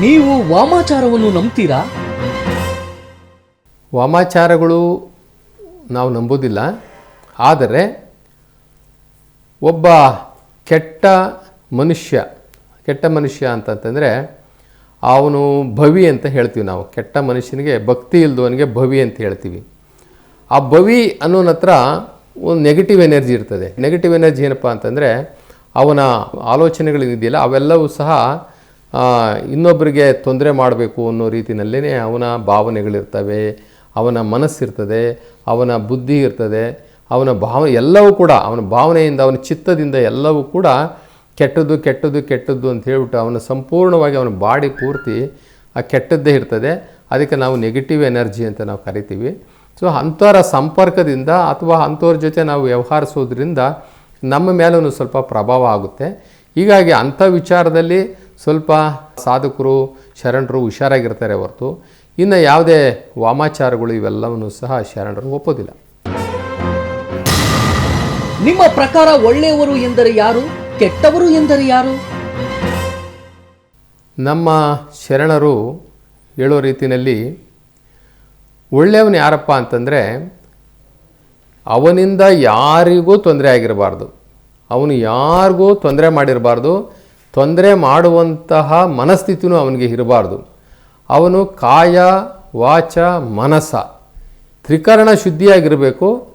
ನೀವು ವಾಮಾಚಾರವನ್ನು ನಂಬ್ತೀರಾ? ವಾಮಾಚಾರಗಳು ನಾವು ನಂಬೋದಿಲ್ಲ. ಆದರೆ ಒಬ್ಬ ಕೆಟ್ಟ ಮನುಷ್ಯ ಕೆಟ್ಟ ಮನುಷ್ಯ ಅಂತಂತಂದರೆ ಅವನು ಭವಿ ಅಂತ ಹೇಳ್ತೀವಿ ನಾವು. ಕೆಟ್ಟ ಮನುಷ್ಯನಿಗೆ ಭಕ್ತಿ ಇಲ್ದವನಿಗೆ ಭವಿ ಅಂತ ಹೇಳ್ತೀವಿ. ಆ ಭವಿ ಅನ್ನೋನ ಹತ್ರ ಒಂದು ನೆಗೆಟಿವ್ ಎನರ್ಜಿ ಇರ್ತದೆ. ನೆಗೆಟಿವ್ ಎನರ್ಜಿ ಏನಪ್ಪ ಅಂತಂದರೆ ಅವನ ಆಲೋಚನೆಗಳಿದೆಯಲ್ಲ ಅವೆಲ್ಲವೂ ಸಹ ಇನ್ನೊಬ್ಬರಿಗೆ ತೊಂದರೆ ಮಾಡಬೇಕು ಅನ್ನೋ ರೀತಿಯಲ್ಲೇ ಅವನ ಭಾವನೆಗಳಿರ್ತವೆ, ಅವನ ಮನಸ್ಸಿರ್ತದೆ, ಅವನ ಬುದ್ಧಿ ಇರ್ತದೆ, ಅವನ ಭಾವ, ಎಲ್ಲವೂ ಕೂಡ, ಅವನ ಭಾವನೆಯಿಂದ, ಅವನ ಚಿತ್ತದಿಂದ ಎಲ್ಲವೂ ಕೂಡ ಕೆಟ್ಟದ್ದು ಕೆಟ್ಟದ್ದು ಕೆಟ್ಟದ್ದು ಅಂತ ಹೇಳ್ಬಿಟ್ಟು ಅವನ ಸಂಪೂರ್ಣವಾಗಿ ಅವನ ಬಾಡಿ ಪೂರ್ತಿ ಆ ಕೆಟ್ಟದ್ದೇ ಇರ್ತದೆ. ಅದಕ್ಕೆ ನಾವು ನೆಗೆಟಿವ್ ಎನರ್ಜಿ ಅಂತ ನಾವು ಕರಿತೀವಿ. ಸೊ ಅಂಥವರ ಸಂಪರ್ಕದಿಂದ ಅಥವಾ ಅಂಥವ್ರ ಜೊತೆ ನಾವು ವ್ಯವಹರಿಸೋದ್ರಿಂದ ನಮ್ಮ ಮೇಲೂ ಸ್ವಲ್ಪ ಪ್ರಭಾವ ಆಗುತ್ತೆ. ಹೀಗಾಗಿ ಅಂಥ ವಿಚಾರದಲ್ಲಿ ಸ್ವಲ್ಪ ಸಾಧಕರು ಶರಣರು ಹುಷಾರಾಗಿರ್ತಾರೆ ಹೊರತು ಇನ್ನು ಯಾವುದೇ ವಾಮಾಚಾರಗಳು ಇವೆಲ್ಲವನ್ನು ಸಹ ಶರಣರು ಒಪ್ಪೋದಿಲ್ಲ. ನಿಮ್ಮ ಪ್ರಕಾರ ಒಳ್ಳೆಯವರು ಎಂದರೆ ಯಾರು? ಕೆಟ್ಟವರು ಎಂದರೆ ಯಾರು? ನಮ್ಮ ಶರಣರು ಹೇಳೋ ರೀತಿಯಲ್ಲಿ ಒಳ್ಳೆಯವನು ಯಾರಪ್ಪ ಅಂತಂದರೆ ಅವನಿಂದ ಯಾರಿಗೂ ತೊಂದರೆ ಆಗಿರಬಾರ್ದು. ಅವನು ಯಾರಿಗೂ ತೊಂದರೆ ಮಾಡಿರಬಾರ್ದು. ತೊಂದರೆ ಮಾಡುವಂತಹ ಮನಸ್ಥಿತಿನೂ ಅವನಿಗೆ ಇರಬಾರ್ದು. ಅವನು ಕಾಯ, ವಾಚ ಮನಸ್ಸ ತ್ರಿಕರಣ ಶುದ್ಧಿಯಾಗಿರಬೇಕು.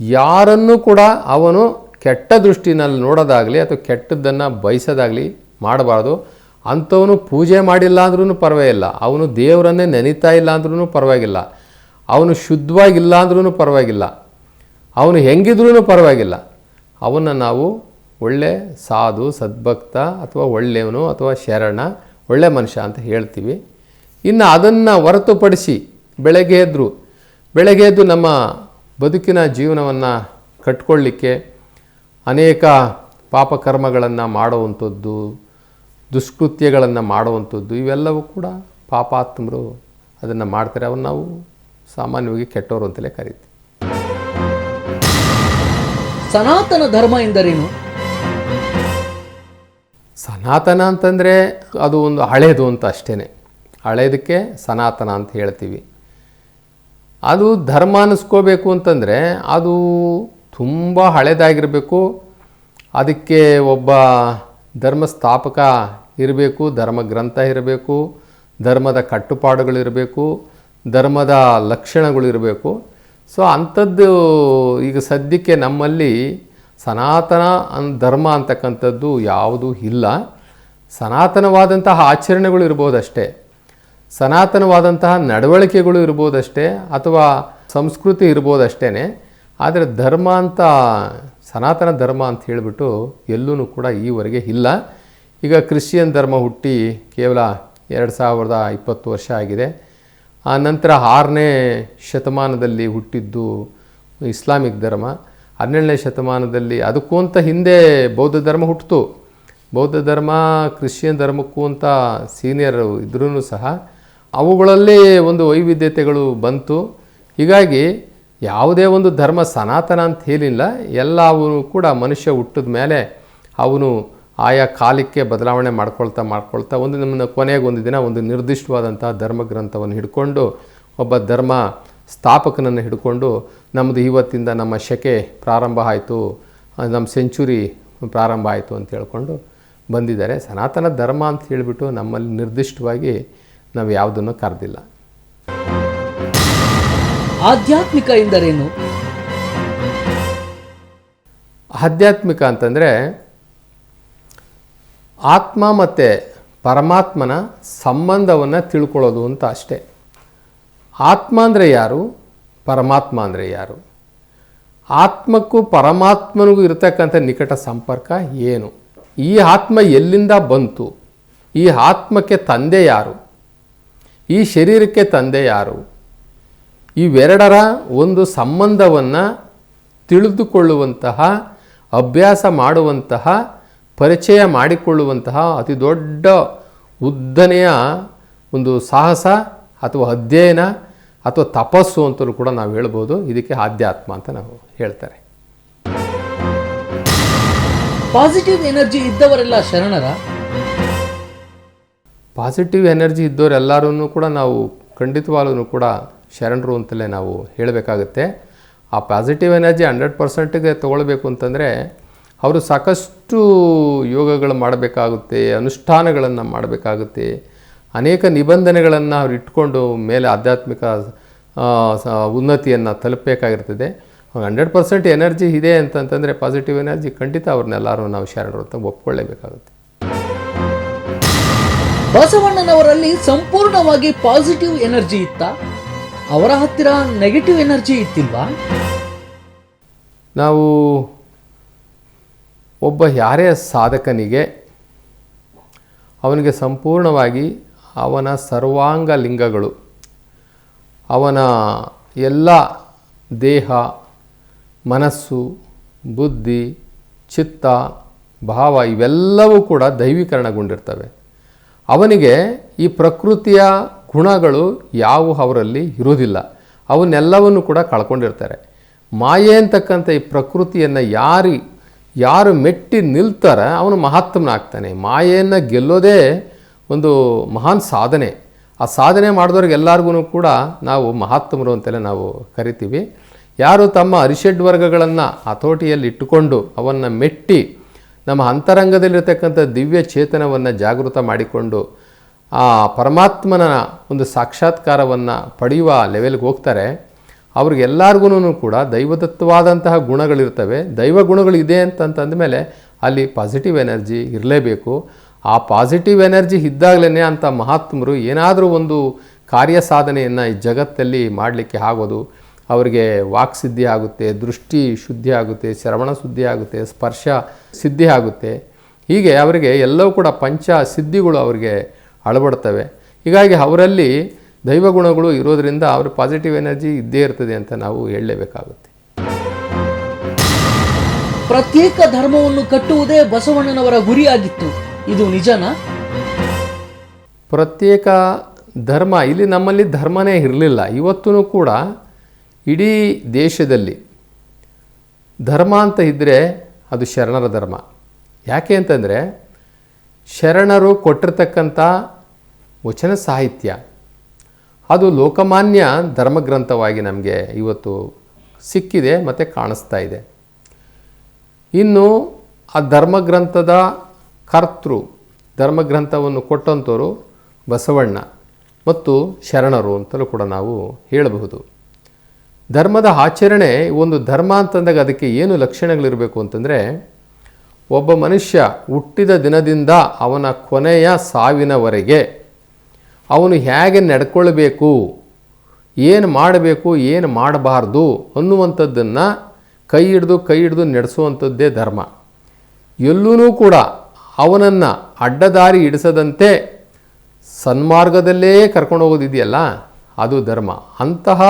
ಯಾರನ್ನೂ ಕೂಡ ಅವನು ಕೆಟ್ಟ ದೃಷ್ಟಿನಲ್ಲಿ ನೋಡೋದಾಗಲಿ ಅಥವಾ ಕೆಟ್ಟದ್ದನ್ನು ಬಯಸೋದಾಗಲಿ ಮಾಡಬಾರ್ದು. ಅಂಥವನು ಪೂಜೆ ಮಾಡಿಲ್ಲ ಅಂದ್ರೂ ಪರವಾಗಿಲ್ಲ. ಅವನು ದೇವರನ್ನೇ ನೆನೀತಾ ಇಲ್ಲ ಅಂದ್ರೂ ಪರವಾಗಿಲ್ಲ. ಅವನು ಶುದ್ಧವಾಗಿಲ್ಲ ಅಂದ್ರೂ ಪರವಾಗಿಲ್ಲ. ಅವನು ಹೆಂಗಿದ್ರೂ ಪರವಾಗಿಲ್ಲ. ಅವನ್ನು ನಾವು ಒಳ್ಳೆ ಸಾಧು, ಸದ್ಭಕ್ತ ಅಥವಾ ಒಳ್ಳೆಯವನು ಅಥವಾ ಶರಣ, ಒಳ್ಳೆ ಮನುಷ್ಯ ಅಂತ ಹೇಳ್ತೀವಿ. ಇನ್ನು ಅದನ್ನು ಹೊರತುಪಡಿಸಿ ಬೆಳಗ್ಗೆ ಎದ್ದರು ಬೆಳಗ್ಗೆ ಎದ್ದು ನಮ್ಮ ಬದುಕಿನ ಜೀವನವನ್ನು ಕಟ್ಕೊಳ್ಳಿಕ್ಕೆ ಅನೇಕ ಪಾಪಕರ್ಮಗಳನ್ನು ಮಾಡುವಂಥದ್ದು, ದುಷ್ಕೃತ್ಯಗಳನ್ನು ಮಾಡುವಂಥದ್ದು, ಇವೆಲ್ಲವೂ ಕೂಡ ಪಾಪಾತ್ಮರು ಅದನ್ನು ಮಾಡ್ತಾರೆ. ಅವನ್ನ ನಾವು ಸಾಮಾನ್ಯವಾಗಿ ಕೆಟ್ಟವರು ಅಂತಲೇ ಕರಿತೀವಿ. ಸನಾತನ ಧರ್ಮ ಎಂದರೇನು? ಸನಾತನ ಅಂತಂದರೆ ಅದು ಒಂದು ಹಳೇದು ಅಂತ ಅಷ್ಟೇ ಹಳೇದಕ್ಕೆ ಸನಾತನ ಅಂತ ಹೇಳ್ತೀವಿ. ಅದು ಧರ್ಮ ಅನ್ನಿಸ್ಕೋಬೇಕು ಅಂತಂದರೆ ಅದು ತುಂಬ ಹಳೇದಾಗಿರಬೇಕು. ಅದಕ್ಕೆ ಒಬ್ಬ ಧರ್ಮ ಸ್ಥಾಪಕ ಇರಬೇಕು ಧರ್ಮ ಗ್ರಂಥ ಇರಬೇಕು, ಧರ್ಮದ ಕಟ್ಟುಪಾಡುಗಳಿರಬೇಕು ಧರ್ಮದ ಲಕ್ಷಣಗಳು ಇರಬೇಕು. ಸೊ, ಅಂಥದ್ದು ಈಗ ಸದ್ಯಕ್ಕೆ ನಮ್ಮಲ್ಲಿ ಸನಾತನ ಅನ್ ಧರ್ಮ ಅಂತಕ್ಕಂಥದ್ದು ಯಾವುದೂ ಇಲ್ಲ. ಸನಾತನವಾದಂತಹ ಆಚರಣೆಗಳು ಇರ್ಬೋದಷ್ಟೇ. ಸನಾತನವಾದಂತಹ ನಡವಳಿಕೆಗಳು ಇರ್ಬೋದಷ್ಟೇ ಅಥವಾ ಸಂಸ್ಕೃತಿ ಇರ್ಬೋದಷ್ಟೇ ಆದರೆ ಧರ್ಮ ಅಂತ, ಸನಾತನ ಧರ್ಮ ಅಂತ ಹೇಳಿಬಿಟ್ಟು ಎಲ್ಲೂ ಕೂಡ ಈವರೆಗೆ ಇಲ್ಲ. ಈಗ ಕ್ರಿಶ್ಚಿಯನ್ ಧರ್ಮ ಹುಟ್ಟಿ ಕೇವಲ ಎರಡು ಸಾವಿರದ ಇಪ್ಪತ್ತು ವರ್ಷ ಆಗಿದೆ. ಆ ನಂತರ ಆರನೇ ಶತಮಾನದಲ್ಲಿ ಹುಟ್ಟಿದ್ದು ಇಸ್ಲಾಮಿಕ್ ಧರ್ಮ. ಹನ್ನೆರಡನೇ ಶತಮಾನದಲ್ಲಿ ಅದಕ್ಕೂ ಅಂತ ಹಿಂದೆ ಬೌದ್ಧ ಧರ್ಮ ಹುಟ್ಟಿತು. ಬೌದ್ಧ ಧರ್ಮ, ಕ್ರಿಶ್ಚಿಯನ್ ಧರ್ಮಕ್ಕೂ ಅಂತ ಸೀನಿಯರ್ ಇದ್ರೂ ಸಹ ಅವುಗಳಲ್ಲಿ ಒಂದು ವೈವಿಧ್ಯತೆಗಳು ಬಂತು. ಹೀಗಾಗಿ ಯಾವುದೇ ಒಂದು ಧರ್ಮ ಸನಾತನ ಅಂತ ಹೇಳಿಲ್ಲ. ಎಲ್ಲ ಅವನು ಕೂಡ ಮನುಷ್ಯ ಹುಟ್ಟಿದ ಮೇಲೆ ಅವನು ಆಯಾ ಕಾಲಕ್ಕೆ ಬದಲಾವಣೆ ಮಾಡ್ಕೊಳ್ತಾ ಮಾಡ್ಕೊಳ್ತಾ ಒಂದು ನಮ್ಮನ್ನು ಕೊನೆಗೆ ಒಂದು ದಿನ ಒಂದು ನಿರ್ದಿಷ್ಟವಾದಂತಹ ಧರ್ಮ ಗ್ರಂಥವನ್ನು ಹಿಡ್ಕೊಂಡು ಒಬ್ಬ ಧರ್ಮ ಸ್ಥಾಪಕನನ್ನು ಹಿಡ್ಕೊಂಡು ನಮ್ಮದು ಇವತ್ತಿಂದ ನಮ್ಮ ಶಕೆ ಪ್ರಾರಂಭ ಆಯಿತು ನಮ್ಮ ಸೆಂಚುರಿ ಪ್ರಾರಂಭ ಆಯಿತು ಅಂತ ಹೇಳ್ಕೊಂಡು ಬಂದಿದ್ದಾರೆ. ಸನಾತನ ಧರ್ಮ ಅಂತ ಹೇಳಿಬಿಟ್ಟು ನಮ್ಮಲ್ಲಿ ನಿರ್ದಿಷ್ಟವಾಗಿ ನಾವು ಯಾವುದನ್ನು ಕರೆದಿಲ್ಲ. ಆಧ್ಯಾತ್ಮಿಕ ಎಂದರೇನು? ಆಧ್ಯಾತ್ಮಿಕ ಅಂತಂದರೆ ಆತ್ಮ ಮತ್ತು ಪರಮಾತ್ಮನ ಸಂಬಂಧವನ್ನು ತಿಳ್ಕೊಳ್ಳೋದು ಅಂತ ಅಷ್ಟೇ. ಆತ್ಮ ಅಂದರೆ ಯಾರು? ಪರಮಾತ್ಮ ಅಂದರೆ ಯಾರು? ಆತ್ಮಕ್ಕೂ ಪರಮಾತ್ಮನಿಗೂ ಇರತಕ್ಕಂಥ ನಿಕಟ ಸಂಪರ್ಕ ಏನು? ಈ ಆತ್ಮ ಎಲ್ಲಿಂದ ಬಂತು? ಈ ಆತ್ಮಕ್ಕೆ ತಂದೆ ಯಾರು? ಈ ಶರೀರಕ್ಕೆ ತಂದೆ ಯಾರು? ಇವೆರಡರ ಒಂದು ಸಂಬಂಧವನ್ನು ತಿಳಿದುಕೊಳ್ಳುವಂತಹ, ಅಭ್ಯಾಸ ಮಾಡುವಂತಹ, ಪರಿಚಯ ಮಾಡಿಕೊಳ್ಳುವಂತಹ ಅತಿ ದೊಡ್ಡ ಉದ್ದನೆಯ ಒಂದು ಸಾಹಸ ಅಥವಾ ಅಧ್ಯಯನ ಅಥವಾ ತಪಸ್ಸು ಅಂತಲೂ ಕೂಡ ನಾವು ಹೇಳ್ಬೋದು. ಇದಕ್ಕೆ ಆಧ್ಯಾತ್ಮ ಅಂತ ನಾವು ಹೇಳ್ತಾರೆ. ಪಾಸಿಟಿವ್ ಎನರ್ಜಿ ಇದ್ದವರೆಲ್ಲ ಶರಣರ? ಪಾಸಿಟಿವ್ ಎನರ್ಜಿ ಇದ್ದವರೆಲ್ಲರೂ ಕೂಡ ನಾವು ಖಂಡಿತವಾಗ್ಲೂ ಕೂಡ ಶರಣರು ಅಂತಲೇ ನಾವು ಹೇಳಬೇಕಾಗುತ್ತೆ. ಆ ಪಾಸಿಟಿವ್ ಎನರ್ಜಿ ಹಂಡ್ರೆಡ್ ಪರ್ಸೆಂಟಿಗೆ ತೊಗೊಳ್ಬೇಕು ಅಂತಂದರೆ ಅವರು ಸಾಕಷ್ಟು ಯೋಗಗಳು ಮಾಡಬೇಕಾಗುತ್ತೆ ಅನುಷ್ಠಾನಗಳನ್ನು ಮಾಡಬೇಕಾಗುತ್ತೆ ಅನೇಕ ನಿಬಂಧನೆಗಳನ್ನು ಅವ್ರು ಇಟ್ಕೊಂಡು ಮೇಲೆ ಆಧ್ಯಾತ್ಮಿಕ ಉನ್ನತಿಯನ್ನು ತಲುಪಬೇಕಾಗಿರ್ತದೆ. ಹಂಡ್ರೆಡ್ ಪರ್ಸೆಂಟ್ ಎನರ್ಜಿ ಇದೆ ಅಂತಂತಂದರೆ ಪಾಸಿಟಿವ್ ಎನರ್ಜಿ ಖಂಡಿತ ಅವ್ರನ್ನೆಲ್ಲರೂ ನಾವು ಶರಣರು ಅಂತ ಒಪ್ಕೊಳ್ಳೇಬೇಕಾಗುತ್ತೆ. ಬಸವಣ್ಣನವರಲ್ಲಿ ಸಂಪೂರ್ಣವಾಗಿ ಪಾಸಿಟಿವ್ ಎನರ್ಜಿ ಇತ್ತ? ಅವರ ಹತ್ತಿರ ನೆಗೆಟಿವ್ ಎನರ್ಜಿ ಇತ್ತಿಲ್ವಾ? ನಾವು ಒಬ್ಬ ಯಾರೇ ಸಾಧಕನಿಗೆ ಅವನಿಗೆ ಸಂಪೂರ್ಣವಾಗಿ ಅವನ ಸರ್ವಾಂಗ ಲಿಂಗಗಳು ಅವನ ಎಲ್ಲ ದೇಹ, ಮನಸ್ಸು, ಬುದ್ಧಿ, ಚಿತ್ತ, ಭಾವ ಇವೆಲ್ಲವೂ ಕೂಡ ದೈವೀಕರಣಗೊಂಡಿರ್ತವೆ. ಅವನಿಗೆ ಈ ಪ್ರಕೃತಿಯ ಗುಣಗಳು ಯಾವ ಅವರಲ್ಲಿ ಇರುವುದಿಲ್ಲ. ಅವನ್ನೆಲ್ಲವನ್ನು ಕೂಡ ಕಳ್ಕೊಂಡಿರ್ತಾರೆ. ಮಾಯೆ ಅಂತಕ್ಕಂಥ ಈ ಪ್ರಕೃತಿಯನ್ನು ಯಾರಿ, ಯಾರು ಮೆಟ್ಟಿ ನಿಲ್ತಾರೆ ಅವನು ಮಹಾತ್ಮನಾಗ್ತಾನೆ. ಮಾಯೆಯನ್ನು ಗೆಲ್ಲೋದೇ ಒಂದು ಮಹಾನ್ ಸಾಧನೆ. ಆ ಸಾಧನೆ ಮಾಡಿದವ್ರಿಗೆ ಎಲ್ಲರಿಗೂ ಕೂಡ ನಾವು ಮಹಾತ್ಮರು ಅಂತಲೇ ನಾವು ಕರಿತೀವಿ. ಯಾರು ತಮ್ಮ ಅರಿಷಡ್ ವರ್ಗಗಳನ್ನು ಹತೋಟಿಯಲ್ಲಿ ಇಟ್ಟುಕೊಂಡು ಅವನ್ನು ಮೆಟ್ಟಿ ನಮ್ಮ ಅಂತರಂಗದಲ್ಲಿರತಕ್ಕಂಥ ದಿವ್ಯ ಚೇತನವನ್ನು ಜಾಗೃತ ಮಾಡಿಕೊಂಡು ಆ ಪರಮಾತ್ಮನ ಒಂದು ಸಾಕ್ಷಾತ್ಕಾರವನ್ನು ಪಡೆಯುವ ಲೆವೆಲ್ಗೆ ಹೋಗ್ತಾರೆ. ಅವ್ರಿಗೆಲ್ಲರಿಗೂ ಕೂಡ ದೈವದತ್ವವಾದಂತಹ ಗುಣಗಳಿರ್ತವೆ. ದೈವ ಗುಣಗಳು ಇದೆ ಅಂತಂತಂದ ಮೇಲೆ ಅಲ್ಲಿ ಪಾಸಿಟಿವ್ ಎನರ್ಜಿ ಇರಲೇಬೇಕು. ಆ ಪಾಸಿಟಿವ್ ಎನರ್ಜಿ ಇದ್ದಾಗಲೇ ಅಂಥ ಮಹಾತ್ಮರು ಏನಾದರೂ ಒಂದು ಕಾರ್ಯ ಸಾಧನೆಯನ್ನು ಈ ಜಗತ್ತಲ್ಲಿ ಮಾಡಲಿಕ್ಕೆ ಆಗೋದು, ಅವರಿಗೆ ವಾಕ್ ಸಿದ್ಧಿ ಆಗುತ್ತೆ, ದೃಷ್ಟಿ ಶುದ್ಧಿ ಆಗುತ್ತೆ, ಶ್ರವಣ ಶುದ್ಧಿ ಆಗುತ್ತೆ, ಸ್ಪರ್ಶ ಸಿದ್ಧಿ ಆಗುತ್ತೆ. ಹೀಗೆ ಅವರಿಗೆ ಎಲ್ಲವೂ ಕೂಡ ಪಂಚ ಸಿದ್ಧಿಗಳು ಅವರಿಗೆ ಅಳವಡ್ತವೆ. ಹೀಗಾಗಿ ಅವರಲ್ಲಿ ದೈವಗುಣಗಳು ಇರೋದರಿಂದ ಅವ್ರ ಪಾಸಿಟಿವ್ ಎನರ್ಜಿ ಇದ್ದೇ ಇರ್ತದೆ ಅಂತ ನಾವು ಹೇಳಲೇಬೇಕಾಗುತ್ತೆ. ಪ್ರತ್ಯೇಕ ಧರ್ಮವನ್ನು ಕಟ್ಟುವುದೇ ಬಸವಣ್ಣನವರ ಗುರಿಯಾಗಿತ್ತು. ಇದು ನಿಜನಾ? ಪ್ರತ್ಯೇಕ ಧರ್ಮ, ಇಲ್ಲಿ ನಮ್ಮಲ್ಲಿ ಧರ್ಮನೇ ಇರಲಿಲ್ಲ. ಇವತ್ತೂ ಕೂಡ ಇಡೀ ದೇಶದಲ್ಲಿ ಧರ್ಮ ಅಂತ ಇದ್ದರೆ ಅದು ಶರಣರ ಧರ್ಮ. ಯಾಕೆ ಅಂತಂದರೆ ಶರಣರು ಕೊಟ್ಟಿರ್ತಕ್ಕಂಥ ವಚನ ಸಾಹಿತ್ಯ, ಅದು ಲೋಕಮಾನ್ಯ ಧರ್ಮಗ್ರಂಥವಾಗಿ ನಮಗೆ ಇವತ್ತು ಸಿಕ್ಕಿದೆ ಮತ್ತು ಕಾಣಿಸ್ತಾ ಇದೆ. ಇನ್ನು ಆ ಧರ್ಮಗ್ರಂಥದ ಕರ್ತೃ ಧರ್ಮಗ್ರಂಥವನ್ನು ಕೊಟ್ಟಂಥವರು ಬಸವಣ್ಣ ಮತ್ತು ಶರಣರು ಅಂತಲೂ ಕೂಡ ನಾವು ಹೇಳಬಹುದು. ಧರ್ಮದ ಆಚರಣೆ ಒಂದು ಧರ್ಮ ಅಂತಂದಾಗ ಅದಕ್ಕೆ ಏನು ಲಕ್ಷಣಗಳಿರಬೇಕು ಅಂತಂದರೆ, ಒಬ್ಬ ಮನುಷ್ಯ ಹುಟ್ಟಿದ ದಿನದಿಂದ ಅವನ ಕೊನೆಯ ಸಾವಿನವರೆಗೆ ಅವನು ಹೇಗೆ ನಡ್ಕೊಳ್ಬೇಕು, ಏನು ಮಾಡಬೇಕು, ಏನು ಮಾಡಬಾರ್ದು ಅನ್ನುವಂಥದ್ದನ್ನು ಕೈ ಹಿಡಿದು ಕೈ ಹಿಡಿದು ನಡೆಸುವಂಥದ್ದೇ ಧರ್ಮ. ಎಲ್ಲೂ ಕೂಡ ಅವನನ್ನು ಅಡ್ಡದಾರಿ ಹಿಡಿಸದಂತೆ ಸನ್ಮಾರ್ಗದಲ್ಲೇ ಕರ್ಕೊಂಡು ಹೋಗೋದಿದೆಯಲ್ಲ, ಅದು ಧರ್ಮ. ಅಂತಹ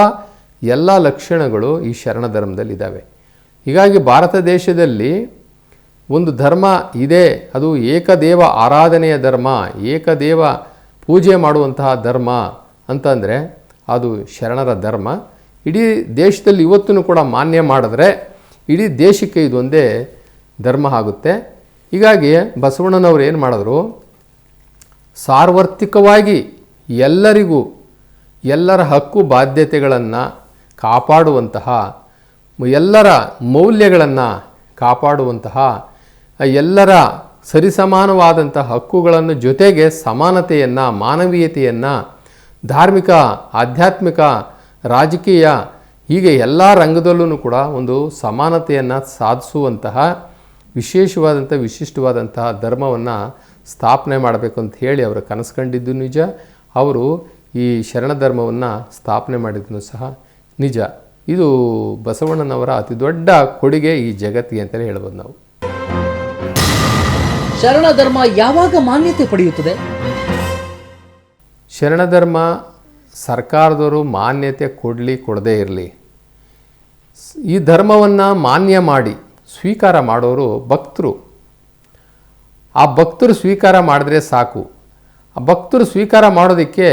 ಎಲ್ಲ ಲಕ್ಷಣಗಳು ಈ ಶರಣ ಧರ್ಮದಲ್ಲಿದ್ದಾವೆ ಹೀಗಾಗಿ ಭಾರತ ದೇಶದಲ್ಲಿ ಒಂದು ಧರ್ಮ ಇದೆ. ಅದು ಏಕದೇವ ಆರಾಧನೆಯ ಧರ್ಮ, ಏಕದೇವ ಪೂಜೆ ಮಾಡುವಂತಹ ಧರ್ಮ ಅಂತಂದರೆ ಅದು ಶರಣರ ಧರ್ಮ. ಇಡೀ ದೇಶದಲ್ಲಿ ಇವತ್ತೂ ಕೂಡ ಮಾನ್ಯ ಮಾಡಿದ್ರೆ ಇಡೀ ದೇಶಕ್ಕೆ ಇದೊಂದೇ ಧರ್ಮ ಆಗುತ್ತೆ. ಹೀಗಾಗಿ ಬಸವಣ್ಣನವರು ಏನು ಮಾಡಿದ್ರು? ಸಾರ್ವತ್ರಿಕವಾಗಿ ಎಲ್ಲರಿಗೂ ಎಲ್ಲರ ಹಕ್ಕು ಬಾಧ್ಯತೆಗಳನ್ನು ಕಾಪಾಡುವಂತಹ, ಎಲ್ಲರ ಮೌಲ್ಯಗಳನ್ನು ಕಾಪಾಡುವಂತಹ, ಎಲ್ಲರ ಸರಿಸಮಾನವಾದಂಥ ಹಕ್ಕುಗಳನ್ನು ಜೊತೆಗೆ ಸಮಾನತೆಯನ್ನು, ಮಾನವೀಯತೆಯನ್ನು, ಧಾರ್ಮಿಕ, ಆಧ್ಯಾತ್ಮಿಕ, ರಾಜಕೀಯ ಹೀಗೆ ಎಲ್ಲ ರಂಗದಲ್ಲೂ ಕೂಡ ಒಂದು ಸಮಾನತೆಯನ್ನು ಸಾಧಿಸುವಂತಹ ವಿಶೇಷವಾದಂಥ ವಿಶಿಷ್ಟವಾದಂತಹ ಧರ್ಮವನ್ನು ಸ್ಥಾಪನೆ ಮಾಡಬೇಕು ಅಂತ ಹೇಳಿ ಅವರು ಕನಸು ಕಂಡಿದ್ದು ನಿಜ. ಅವರು ಈ ಶರಣ ಧರ್ಮವನ್ನು ಸ್ಥಾಪನೆ ಮಾಡಿದ್ದು ಸಹ ನಿಜ. ಇದು ಬಸವಣ್ಣನವರ ಅತಿ ದೊಡ್ಡ ಕೊಡುಗೆ ಈ ಜಗತ್ತಿಗೆ ಅಂತಲೇ ಹೇಳ್ಬೋದು ನಾವು. ಶರಣ ಧರ್ಮ ಯಾವಾಗ ಮಾನ್ಯತೆ ಪಡೆಯುತ್ತದೆ? ಶರಣ ಧರ್ಮ ಸರ್ಕಾರದವರು ಮಾನ್ಯತೆ ಕೊಡಲಿ ಕೊಡದೇ ಇರಲಿ. ಈ ಧರ್ಮವನ್ನು ಮಾನ್ಯ ಮಾಡಿ ಸ್ವೀಕಾರ ಮಾಡೋರು ಭಕ್ತರು. ಆ ಭಕ್ತರು ಸ್ವೀಕಾರ ಮಾಡಿದ್ರೆ ಸಾಕು. ಆ ಭಕ್ತರು ಸ್ವೀಕಾರ ಮಾಡೋದಕ್ಕೆ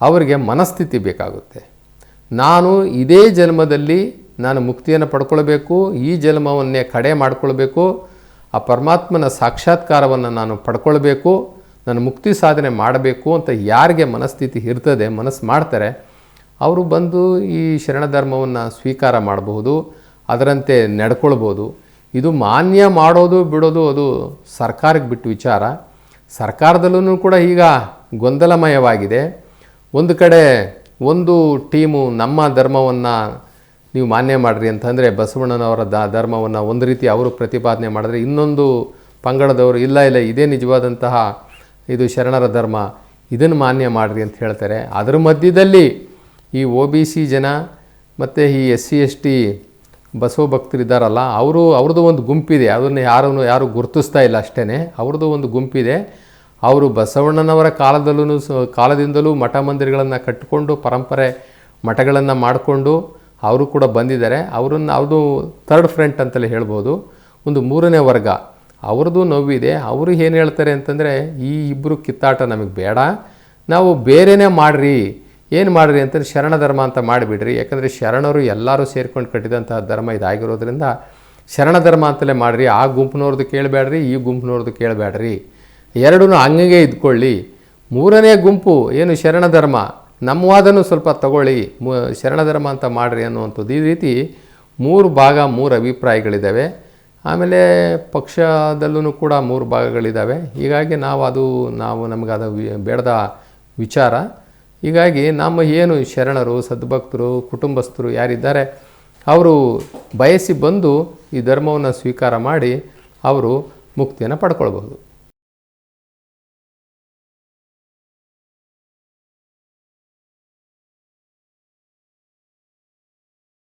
ಅವರಿಗೆ ಮನಸ್ಥಿತಿ ಬೇಕಾಗುತ್ತೆ. ನಾನು ಇದೇ ಜನ್ಮದಲ್ಲಿ ನಾನು ಮುಕ್ತಿಯನ್ನು ಪಡ್ಕೊಳ್ಬೇಕು, ಈ ಜನ್ಮವನ್ನೇ ಕಡೆ ಮಾಡಿಕೊಳ್ಬೇಕು, ಆ ಪರಮಾತ್ಮನ ಸಾಕ್ಷಾತ್ಕಾರವನ್ನು ನಾನು ಪಡ್ಕೊಳ್ಬೇಕು, ನಾನು ಮುಕ್ತಿ ಸಾಧನೆ ಮಾಡಬೇಕು ಅಂತ ಯಾರಿಗೆ ಮನಸ್ಥಿತಿ ಇರ್ತದೆ, ಮನಸ್ಸು ಮಾಡ್ತಾರೆ, ಅವರು ಬಂದು ಈ ಶರಣ ಧರ್ಮವನ್ನು ಸ್ವೀಕಾರ ಮಾಡಬಹುದು, ಅದರಂತೆ ನಡ್ಕೊಳ್ಬೋದು ಇದು ಮಾನ್ಯ ಮಾಡೋದು ಬಿಡೋದು ಅದು ಸರ್ಕಾರಕ್ಕೆ ಬಿಟ್ಟು ವಿಚಾರ. ಸರ್ಕಾರದಲ್ಲೂ ಕೂಡ ಈಗ ಗೊಂದಲಮಯವಾಗಿದೆ. ಒಂದು ಕಡೆ ಒಂದು ಟೀಮು ನಮ್ಮ ಧರ್ಮವನ್ನು ನೀವು ಮಾನ್ಯ ಮಾಡಿರಿ ಅಂತಂದರೆ ಬಸವಣ್ಣನವರ ದ ಧರ್ಮವನ್ನು ಒಂದು ರೀತಿ ಅವರು ಪ್ರತಿಪಾದನೆ ಮಾಡಿದ್ರೆ ಇನ್ನೊಂದು ಪಂಗಡದವರು, ಇಲ್ಲ ಇಲ್ಲ, ಇದೇ ನಿಜವಾದಂತಹ ಇದು ಶರಣರ ಧರ್ಮ, ಇದನ್ನು ಮಾನ್ಯ ಮಾಡಿರಿ ಅಂತ ಹೇಳ್ತಾರೆ. ಅದರ ಮಧ್ಯದಲ್ಲಿ ಈ ಒ ಬಿ ಸಿ ಜನ ಮತ್ತು ಈ S C, S T Basava ಭಕ್ತರು ಇದ್ದಾರಲ್ಲ ಅವರು, ಅವ್ರದ್ದು ಒಂದು ಗುಂಪಿದೆ. ಅದನ್ನು ಯಾರನ್ನು, ಯಾರು ಗುರುತಿಸ್ತಾ ಇಲ್ಲ ಅಷ್ಟೇ ಅವ್ರದ್ದು ಒಂದು ಗುಂಪಿದೆ. ಅವರು ಬಸವಣ್ಣನವರ ಕಾಲದಲ್ಲೂ ಕಾಲದಿಂದಲೂ ಮಠ ಮಂದಿರಗಳನ್ನು ಕಟ್ಟಿಕೊಂಡು, ಪರಂಪರೆ ಮಠಗಳನ್ನು ಮಾಡಿಕೊಂಡು ಅವರು ಕೂಡ ಬಂದಿದ್ದಾರೆ. ಅವರನ್ನು, ಅವ್ರದ್ದು ಥರ್ಡ್ ಫ್ರಂಟ್ ಅಂತಲೇ ಹೇಳ್ಬೋದು. ಒಂದು ಮೂರನೇ ವರ್ಗ. ಅವ್ರದ್ದು ನೋವಿದೆ. ಅವರು ಏನು ಹೇಳ್ತಾರೆ ಅಂತಂದರೆ, ಈ ಇಬ್ಬರು ಕಿತ್ತಾಟ ನಮಗೆ ಬೇಡ. ನಾವು ಬೇರೆಯೇ ಮಾಡಿರಿ. ಏನು ಮಾಡಿರಿ ಅಂತಂದರೆ ಶರಣ ಧರ್ಮ ಅಂತ ಮಾಡಿಬಿಡ್ರಿ. ಯಾಕಂದರೆ ಶರಣರು ಎಲ್ಲರೂ ಸೇರ್ಕೊಂಡು ಕಟ್ಟಿದಂತಹ ಧರ್ಮ ಇದಾಗಿರೋದ್ರಿಂದ ಶರಣ ಧರ್ಮ ಅಂತಲೇ ಮಾಡಿರಿ. ಆ ಗುಂಪಿನವ್ರದ್ದು ಕೇಳಬೇಡ್ರಿ ಈ ಗುಂಪಿನವ್ರದ್ದು ಕೇಳಬೇಡ್ರಿ ಎರಡೂ ಹಂಗೆ ಇದ್ಕೊಳ್ಳಿ. ಮೂರನೇ ಗುಂಪು ಏನು ಶರಣ ಧರ್ಮ? ನಮ್ಮವಾದನೂ ಸ್ವಲ್ಪ ತಗೊಳ್ಳಿ. ಶರಣ ಧರ್ಮ ಅಂತ ಮಾಡಿರಿ ಅನ್ನುವಂಥದ್ದು. ಈ ರೀತಿ ಮೂರು ಭಾಗ, ಮೂರು ಅಭಿಪ್ರಾಯಗಳಿದ್ದಾವೆ. ಆಮೇಲೆ ಪಕ್ಷದಲ್ಲೂ ಕೂಡ ಮೂರು ಭಾಗಗಳಿದ್ದಾವೆ. ಹೀಗಾಗಿ ನಾವು ಅದು ನಾವು ನಮಗದ ಬೇಡದ ವಿಚಾರ. ಹೀಗಾಗಿ ನಮ್ಮ ಏನು ಶರಣರು, ಸದ್ಭಕ್ತರು, ಕುಟುಂಬಸ್ಥರು ಯಾರಿದ್ದಾರೆ, ಅವರು ಬಯಸಿ ಬಂದು ಈ ಧರ್ಮವನ್ನು ಸ್ವೀಕಾರ ಮಾಡಿ ಅವರು ಮುಕ್ತಿಯನ್ನು ಪಡ್ಕೊಳ್ಬಹುದು.